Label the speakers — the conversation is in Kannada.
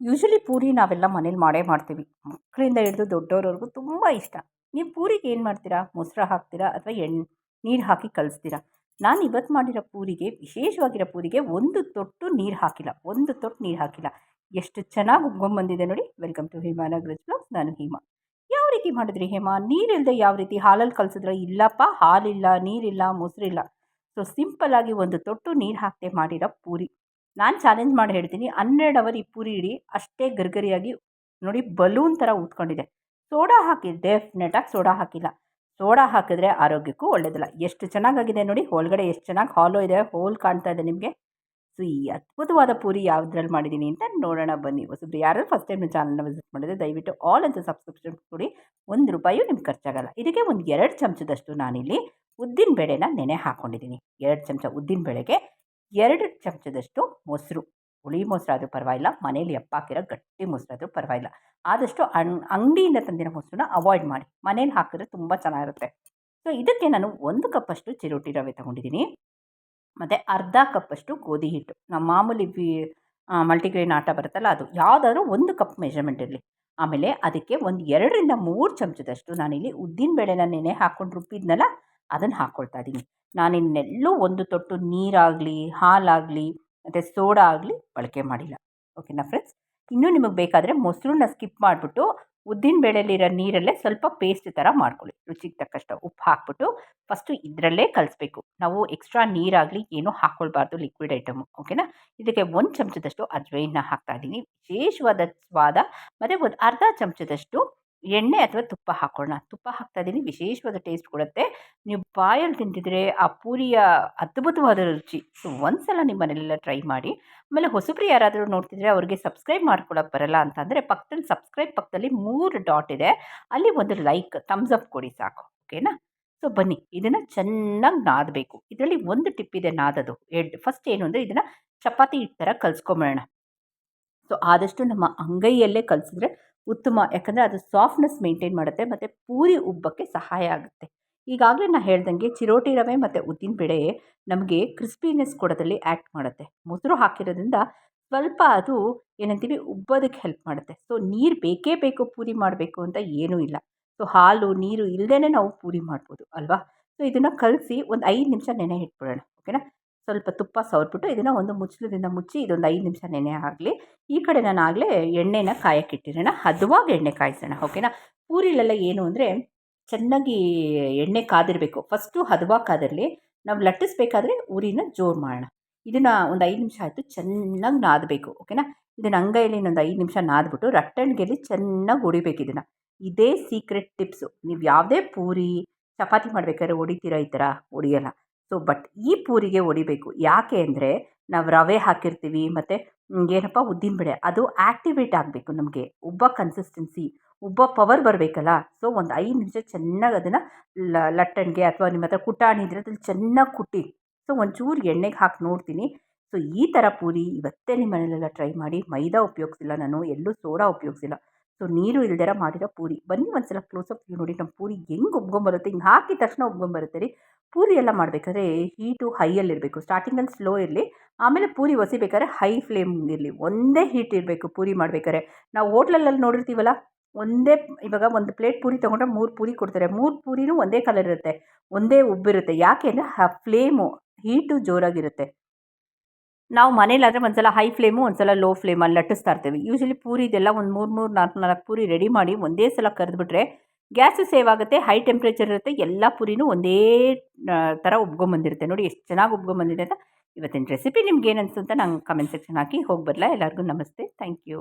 Speaker 1: ಯೂಶ್ವಲಿ ಪೂರಿ ನಾವೆಲ್ಲ ಮನೇಲಿ ಮಾಡೇ ಮಾಡ್ತೀವಿ. ಮಕ್ಕಳಿಂದ ಹಿಡಿದು ದೊಡ್ಡವ್ರವ್ರಿಗೂ ತುಂಬ ಇಷ್ಟ. ನೀವು ಪೂರಿಗೆ ಏನು ಮಾಡ್ತೀರಾ? ಮೊಸರು ಹಾಕ್ತೀರಾ? ಅಥವಾ ಎಣ್ಣೆ ನೀರು ಹಾಕಿ ಕಲಿಸ್ತೀರಾ? ನಾನು ಇವತ್ತು ಮಾಡಿರೋ ಪೂರಿಗೆ, ವಿಶೇಷವಾಗಿರೋ ಪೂರಿಗೆ ಒಂದು ತೊಟ್ಟು ನೀರು ಹಾಕಿಲ್ಲ. ಒಂದು ತೊಟ್ಟು ನೀರು ಹಾಕಿಲ್ಲ. ಎಷ್ಟು ಚೆನ್ನಾಗಿ ಉಗ್ಗೊಂಬಂದಿದೆ ನೋಡಿ. Welcome to Hema Nagaraj blogs ನಾನು ಹಿಮಾ. ಯಾವ ರೀತಿ ಮಾಡಿದ್ರಿ ಹೇಮಾ? ನೀರಿಲ್ಲದೆ ಯಾವ ರೀತಿ ಹಾಲಲ್ಲಿ ಕಲಿಸಿದ್ರೆ? ಇಲ್ಲಪ್ಪ, ಹಾಲಿಲ್ಲ, ನೀರಿಲ್ಲ, ಮೊಸರಿಲ್ಲ. ಸೊ ಸಿಂಪಲ್ಲಾಗಿ ಒಂದು ತೊಟ್ಟು ನೀರು ಹಾಕದೆ ಮಾಡಿರೋ ಪೂರಿ. ನಾನು ಚಾಲೆಂಜ್ ಮಾಡಿ ಹೇಳ್ತೀನಿ. ಹನ್ನೆರಡು ಅವರ್ ಈ ಪೂರಿ ಇಡಿ, ಅಷ್ಟೇ ಗರ್ಗರಿಯಾಗಿ ನೋಡಿ ಬಲೂನ್ ಥರ ಊದ್ಕೊಂಡಿದೆ. ಸೋಡಾ ಹಾಕಿ ಡೆಫ್ನೆಟಾಗಿ ಸೋಡಾ ಹಾಕಿಲ್ಲ. ಸೋಡಾ ಹಾಕಿದ್ರೆ ಆರೋಗ್ಯಕ್ಕೂ ಒಳ್ಳೆಯದಿಲ್ಲ ಎಷ್ಟು ಚೆನ್ನಾಗಾಗಿದೆ ನೋಡಿ, ಒಳಗಡೆ ಎಷ್ಟು ಚೆನ್ನಾಗಿ ಹಾಲೋ ಇದೆ ಹೋಲ್ ಕಾಣ್ತಾ ಇದೆ ನಿಮಗೆ. ಸೊ ಈ ಅದ್ಭುತವಾದ ಪೂರಿ ಯಾವುದ್ರಲ್ಲಿ ಮಾಡಿದ್ದೀನಿ ಅಂತ ನೋಡೋಣ ಬನ್ನಿ. ಹೊಸಬ್ರು ಯಾರು ಫಸ್ಟ್ ಟೈಮ್ ಚಾನಲ್ನ ವಿಸಿಟ್ ಮಾಡಿದ್ರೆ ದಯವಿಟ್ಟು ಆಲ್ ಅಂತ ಸಬ್ಸ್ಕ್ರಿಪ್ಷನ್ ಕೊಡಿ ಒಂದು ರೂಪಾಯು ನಿಮ್ಗೆ ಖರ್ಚಾಗಲ್ಲ. ಇದಕ್ಕೆ ಒಂದು ಎರಡು ಚಮಚದಷ್ಟು ನಾನಿಲ್ಲಿ ಉದ್ದಿನ ಬೇಳೆನ ನೆನೆ ಹಾಕ್ಕೊಂಡಿದ್ದೀನಿ ಎರಡು ಚಮಚ ಉದ್ದಿನ ಬೇಳೆಗೆ ಎರಡು ಚಮಚದಷ್ಟು ಮೊಸರು. ಹುಳಿ ಮೊಸರಾದರೂ ಪರವಾಗಿಲ್ಲ, ಮನೇಲಿ ಹಾಕಿರೋ ಗಟ್ಟಿ ಮೊಸರಾದರೂ ಪರವಾಗಿಲ್ಲ. ಆದಷ್ಟು ಅಣ್ ಅಂಗಡಿಯಿಂದ ತಂದಿರೋ ಮೊಸರನ್ನ ಅವಾಯ್ಡ್ ಮಾಡಿ. ಮನೇಲಿ ಹಾಕಿದ್ರೆ ತುಂಬ ಚೆನ್ನಾಗಿರುತ್ತೆ. ಸೊ ಇದಕ್ಕೆ ನಾನು ಒಂದು ಕಪ್ಪಷ್ಟು ಚಿರೋಟಿ ರವೆ ತೊಗೊಂಡಿದ್ದೀನಿ. ಮತ್ತು ಅರ್ಧ ಕಪ್ಪಷ್ಟು ಗೋಧಿ ಹಿಟ್ಟು. ನಮ್ಮ ಮಾಮೂಲಿ ಬಿ ಮಲ್ಟಿಗ್ರೇನ್ ಆಟ ಬರುತ್ತಲ್ಲ ಅದು, ಯಾವುದಾದ್ರೂ ಒಂದು ಕಪ್ ಮೆಷರ್ಮೆಂಟ್ ಇರಲಿ. ಆಮೇಲೆ ಅದಕ್ಕೆ ಒಂದು ಎರಡರಿಂದ ಮೂರು ಚಮಚದಷ್ಟು ನಾನಿಲ್ಲಿ ಉದ್ದಿನ ಬೇಳೆನ ನೆನೆ ಹಾಕ್ಕೊಂಡು ರುಬ್ಬಿದ್ನಲ್ಲ ಅದನ್ನು ಹಾಕ್ಕೊಳ್ತಾ ಇದ್ದೀನಿ ನಾನಿನ್ನೆಲ್ಲೂ ಒಂದು ತೊಟ್ಟು ನೀರಾಗಲಿ, ಹಾಲಾಗಲಿ, ಮತ್ತು ಸೋಡಾ ಆಗಲಿ ಬಳಕೆ ಮಾಡಿಲ್ಲ. ಓಕೆನಾ ಫ್ರೆಂಡ್ಸ್? ಇನ್ನೂ ನಿಮಗೆ ಬೇಕಾದರೆ ಮೊಸರನ್ನ ಸ್ಕಿಪ್ ಮಾಡಿಬಿಟ್ಟು ಉದ್ದಿನ ಬೇಳೆಯಲ್ಲಿರೋ ನೀರಲ್ಲೇ ಸ್ವಲ್ಪ ಪೇಸ್ಟ್ ಥರ ಮಾಡ್ಕೊಳ್ಳಿ. ರುಚಿಗೆ ತಕ್ಕಷ್ಟು ಉಪ್ಪು ಹಾಕ್ಬಿಟ್ಟು ಫಸ್ಟು ಇದರಲ್ಲೇ ಕಲಿಸ್ಬೇಕು. ನಾವು ಎಕ್ಸ್ಟ್ರಾ ನೀರಾಗಲಿ ಏನೂ ಹಾಕ್ಕೊಳ್ಬಾರ್ದು ಲಿಕ್ವಿಡ್ ಐಟಮು. ಓಕೆನಾ? ಇದಕ್ಕೆ ಒಂದು ಚಮಚದಷ್ಟು ಅಜ್ವೈನ ಹಾಕ್ತಾ ಇದ್ದೀನಿ ವಿಶೇಷವಾದ ಸ್ವಾದ, ಮತ್ತು ಒಂದು ಅರ್ಧ ಚಮಚದಷ್ಟು ಎಣ್ಣೆ ಅಥವಾ ತುಪ್ಪ ಹಾಕೋಣ ತುಪ್ಪ ಹಾಕ್ತಾ ಇದ್ದೀನಿ. ವಿಶೇಷವಾದ ಟೇಸ್ಟ್ ಕೊಡುತ್ತೆ. ನೀವು ಬಾಯಲ್ಲಿ ತಿಂತಿದ್ರೆ ಆ ಪೂರಿಯ ಅದ್ಭುತವಾದ ರುಚಿ. ಸೊ ಒಂದು ಸಲ ನಿಮ್ಮ ಮನೆಯಲ್ಲೆಲ್ಲ ಟ್ರೈ ಮಾಡಿ. ಆಮೇಲೆ ಹೊಸಬ್ರು ಯಾರಾದರೂ ನೋಡ್ತಿದ್ರೆ ಅವ್ರಿಗೆ ಸಬ್ಸ್ಕ್ರೈಬ್ ಮಾಡ್ಕೊಳಕ್ಕೆ ಬರಲ್ಲ ಅಂತಂದರೆ ಪಕ್ಕದಲ್ಲಿ ಸಬ್ಸ್ಕ್ರೈಬ್ ಪಕ್ಕದಲ್ಲಿ ಮೂರು ಡಾಟ್ ಇದೆ. ಅಲ್ಲಿ ಒಂದು ಲೈಕ್ ಥಮ್ಸ್ ಅಪ್ ಕೊಡಿ ಸಾಕು. ಓಕೆನಾ? ಸೊ, ಬನ್ನಿ. ಇದನ್ನು ಚೆನ್ನಾಗಿ ನಾದಬೇಕು. ಇದರಲ್ಲಿ ಒಂದು ಟಿಪ್ ಇದೆ ನಾದದು. ಎಡ್ ಫಸ್ಟ್ ಏನು ಅಂದರೆ ಇದನ್ನು ಚಪಾತಿ ಹಿಟ್ಟು ಥರ ಕಲಿಸ್ಕೊಂಬೇಡ ಸೊ, ಆದಷ್ಟು ನಮ್ಮ ಅಂಗೈಯಲ್ಲೇ ಕಲಿಸಿದ್ರೆ ಉತ್ತಮ, ಯಾಕಂದರೆ ಅದು ಸಾಫ್ಟ್ನೆಸ್ ಮೇಂಟೈನ್ ಮಾಡುತ್ತೆ, ಮತ್ತು ಪೂರಿ ಉಬ್ಬಕ್ಕೆ ಸಹಾಯ ಆಗುತ್ತೆ. ಈಗಾಗಲೇ ನಾನು ಹೇಳ್ದಂಗೆ ಚಿರೋಟಿ ರವೆ ಮತ್ತು ಉದ್ದಿನ ಬೇಳೆ ನಮಗೆ ಕ್ರಿಸ್ಪಿನೆಸ್ ಕೊಡೋದ್ರಲ್ಲಿ ಆ್ಯಕ್ಟ್ ಮಾಡುತ್ತೆ. ಮೊಸರು ಹಾಕಿರೋದ್ರಿಂದ ಸ್ವಲ್ಪ ಅದು ಏನಂತೀವಿ, ಉಬ್ಬೋದಕ್ಕೆ ಹೆಲ್ಪ್ ಮಾಡುತ್ತೆ. ಸೊ ನೀರು ಬೇಕೇ ಬೇಕು ಪೂರಿ ಮಾಡಬೇಕು ಅಂತ ಏನೂ ಇಲ್ಲ. ಸೊ ಹಾಲು, ನೀರು ಇಲ್ಲದೇ ನಾವು ಪೂರಿ ಮಾಡ್ಬೋದು, ಅಲ್ವಾ? ಸೊ ಇದನ್ನು ಕಲಸಿ ಒಂದು ಐದು ನಿಮಿಷ ನೆನೆ ಇಟ್ಬಿಡೋಣ ಓಕೆನಾ ಸ್ವಲ್ಪ ತುಪ್ಪ ಸವರ್ಬಿಟ್ಟು ಇದನ್ನು ಒಂದು ಮುಚ್ಚಲದಿಂದ ಮುಚ್ಚಿ ಇದೊಂದು ಐದು ನಿಮಿಷ ನೆನೆ ಆಗಲಿ. ಈ ಕಡೆ ನಾನು ಆಗಲೇ ಎಣ್ಣೆನ ಕಾಯಕ್ಕಿಟ್ಟಿರೋಣ ಹದವಾಗಿ ಎಣ್ಣೆ ಕಾಯಿಸೋಣ, ಓಕೆನಾ? ಪೂರಿಲೆಲ್ಲ ಏನು ಅಂದರೆ ಚೆನ್ನಾಗಿ ಎಣ್ಣೆ ಕಾದಿರಬೇಕು. ಫಸ್ಟು ಹದವಾಗಿ ಕಾದಿರಲಿ. ನಾವು ಲಟ್ಟಿಸ್ಬೇಕಾದ್ರೆ ಉರಿನ ಜೋರು ಮಾಡೋಣ. ಇದನ್ನು ಒಂದು ಐದು ನಿಮಿಷ ಆಯಿತು ಚೆನ್ನಾಗಿ ನಾದಬೇಕು, ಓಕೆನಾ? ಇದನ್ನು ಅಂಗೈಯಲ್ಲಿ ಇನ್ನೊಂದು ಐದು ನಿಮಿಷ ನಾದ್ಬಿಟ್ಟು ರಟ್ಟಣಿಗೆಯಲ್ಲಿ ಚೆನ್ನಾಗಿ ಹೊಡಿಬೇಕು ಇದನ್ನು. ಇದೇ ಸೀಕ್ರೆಟ್ ಟಿಪ್ಸು. ನೀವು ಯಾವುದೇ ಪೂರಿ, ಚಪಾತಿ ಮಾಡಬೇಕಾದ್ರೆ ಹೊಡಿತೀರ ಈ ಥರ ಹೊಡಿಯೋಲ್ಲ. ಸೊ ಬಟ್ ಈ ಪೂರಿಗೆ ಹೊಡಿಬೇಕು. ಯಾಕೆ ಅಂದರೆ ನಾವು ರವೆ ಹಾಕಿರ್ತೀವಿ, ಮತ್ತು ಏನಪ್ಪ ಉದ್ದಿನಬೇಳೆ ಅದು ಆ್ಯಕ್ಟಿವೇಟ್ ಆಗಬೇಕು ನಮಗೆ. ಉಬ್ಬ ಕನ್ಸಿಸ್ಟೆನ್ಸಿ ಉಬ್ಬ ಪವರ್ ಬರಬೇಕಲ್ಲ. ಸೊ ಒಂದು ಐದು ನಿಮಿಷ ಚೆನ್ನಾಗಿ ಅದನ್ನು ಲಟ್ಟಣಿಗೆ ಅಥವಾ ನಿಮ್ಮ ಹತ್ರ ಕುಟಾಣಿ ಇದ್ದರೆ ಅದ್ರಲ್ಲಿ ಚೆನ್ನಾಗಿ ಕುಟ್ಟಿ. ಸೊ ಒಂಚೂರು ಎಣ್ಣೆಗೆ ಹಾಕಿ ನೋಡ್ತೀನಿ. ಸೊ ಈ ಥರ ಪೂರಿ ಇವತ್ತೇ ನಿಮ್ಮ ಮನೇಲೆಲ್ಲ ಟ್ರೈ ಮಾಡಿ. ಮೈದಾ ಉಪಯೋಗಿಸಿಲ್ಲ ನಾನು, ಎಲ್ಲೂ ಸೋಡಾ ಉಪಯೋಗಿಸಿಲ್ಲ. ಸೊ ನೀರು ಇಲ್ದಿರ ಮಾಡಿರೋ ಪೂರಿ. ಬನ್ನಿ ಒಂದ್ಸಲ ಕ್ಲೋಸಪ್ ನೋಡಿ ನಮ್ಮ ಪೂರಿ ಹೆಂಗೆ ಒಬ್ಕೊಂಬರುತ್ತೆ ಹಿಂಗೆ ಹಾಕಿದ ತಕ್ಷಣ ಒಬ್ಕೊಂಬರುತ್ತೆ ರೀ. ಪೂರಿ ಎಲ್ಲ ಮಾಡಬೇಕಾದ್ರೆ ಹೀಟು ಹೈಯಲ್ಲಿರಬೇಕು ಸ್ಟಾರ್ಟಿಂಗಲ್ಲಿ ಸ್ಲೋ ಇರಲಿ, ಆಮೇಲೆ ಪೂರಿ ಒಸಿಬೇಕಾದ್ರೆ ಹೈ ಫ್ಲೇಮ್ ಇರಲಿ. ಒಂದೇ ಹೀಟ್ ಇರಬೇಕು ಪೂರಿ ಮಾಡಬೇಕಾದ್ರೆ. ನಾವು ಹೋಟ್ಲಲ್ಲಿ ನೋಡಿರ್ತೀವಲ್ಲ, ಒಂದೇ, ಇವಾಗ ಒಂದು ಪ್ಲೇಟ್ ಪೂರಿ ತೊಗೊಂಡ್ರೆ ಮೂರು ಪೂರಿ ಕೊಡ್ತಾರೆ. ಮೂರು ಪೂರಿನೂ ಒಂದೇ ಕಲರ್ ಇರುತ್ತೆ, ಒಂದೇ ಉಬ್ಬಿರುತ್ತೆ. ಯಾಕೆ ಅಂದರೆ, ಆ ಫ್ಲೇಮು ಹೀಟು ಜೋರಾಗಿರುತ್ತೆ. ನಾವು ಮನೇಲಾದರೆ ಒಂದು ಸಲ ಹೈ ಫ್ಲೇಮು ಒಂದು ಸಲ ಲೋ ಫ್ಲೇಮಲ್ಲಿ ಲಟ್ಟಿಸ್ತಾ ಇರ್ತೀವಿ. ಪೂರಿ ಇದೆಲ್ಲ ಒಂದು ಮೂರು ಮೂರು, ನಾಲ್ಕು ನಾಲ್ಕು ಪೂರಿ ರೆಡಿ ಮಾಡಿ ಒಂದೇ ಸಲ ಕರೆದ್ಬಿಟ್ರೆ ಗ್ಯಾಸು ಸೇವ್ ಆಗುತ್ತೆ ಹೈ ಟೆಂಪ್ರೇಚರ್ ಇರುತ್ತೆ, ಎಲ್ಲ ಪೂರಿನೂ ಒಂದೇ ಥರ ಉಬ್ಕೊಂಬಂದಿರುತ್ತೆ ನೋಡಿ ಎಷ್ಟು ಚೆನ್ನಾಗಿ ಉಬ್ಕೊಂಬಂದಿದೆ ಅಂತ. ಇವತ್ತಿನ ರೆಸಿಪಿ ನಿಮ್ಗೆ ಏನು ಅನಿಸುತ್ತೆ ನಂಗೆ ಕಮೆಂಟ್ ಸೆಕ್ಷನ್ ಹಾಕಿ ಹೋಗಿ ಬರಲಾ. ಎಲ್ಲರಿಗೂ ನಮಸ್ತೆ. Thank you